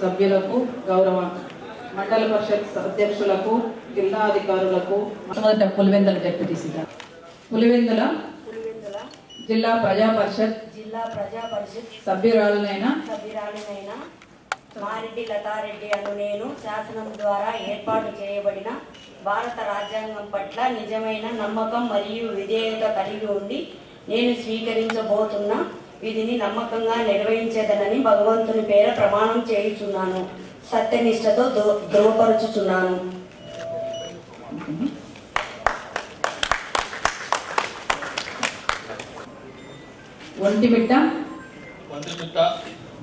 సభ్యులకు గౌరవ మండల పరిషత్ అధ్యక్షులకు జిల్లా అధికారులకు మొదట పులివెందుల డిప్యూటీసీ పులివెందుల జిల్లా ప్రజా పరిషత్ జిల్లా ప్రజా పరిషత్ సభ్యురాలనైన సభ్యురాలినైన మారెడ్డి లతారెడ్డి అను నేను శాసనం ద్వారా ఏర్పాటు చేయబడిన భారత రాజ్యాంగం పట్ల నిజమైన నమ్మకం మరియు విధేయత కలిగి ఉండి నేను స్వీకరించబోతున్న విధిని నమ్మకంగా నిర్వహించేదనని భగవంతుని పేర ప్రమాణం చేయుచున్నాను. సత్యనిష్టతో ధృవపరుచుచున్నాను. ఒంటిమిట్ట మంత్రిపిట్ట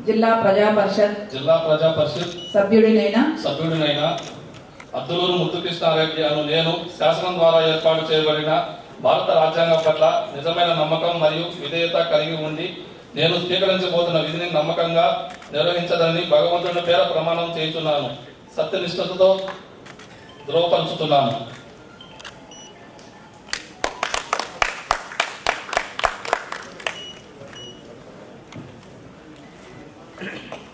జిల్లా ప్రజా పరిషత్ జిల్లా ప్రజా పరిషత్ సభ్యుడినైన? సభ్యుడినైన అద్దులూరు ముద్దుకృష్ణారెడ్డి అను నేను శాసనం ద్వారా ఏర్పాటు చేయబడిన భారత రాజ్యాంగం పట్ల నిజమైన నమ్మకం మరియు విధేయత కలిగి ఉండి నేను స్వీకరించబోతున్న విధిని నమ్మకంగా నిర్వహించదని భగవంతుని పేర ప్రమాణం చేస్తున్నాను సత్యనిష్టతతో ధృవపరుచుతున్నాను Thank you.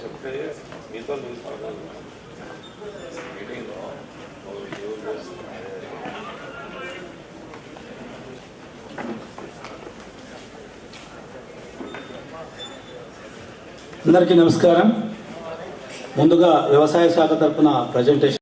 చెప్తే మీతో మీటింగ్లో అందరికీ నమస్కారం. ముందుగా వ్యవసాయ శాఖ తరపున ప్రజెంటేషన్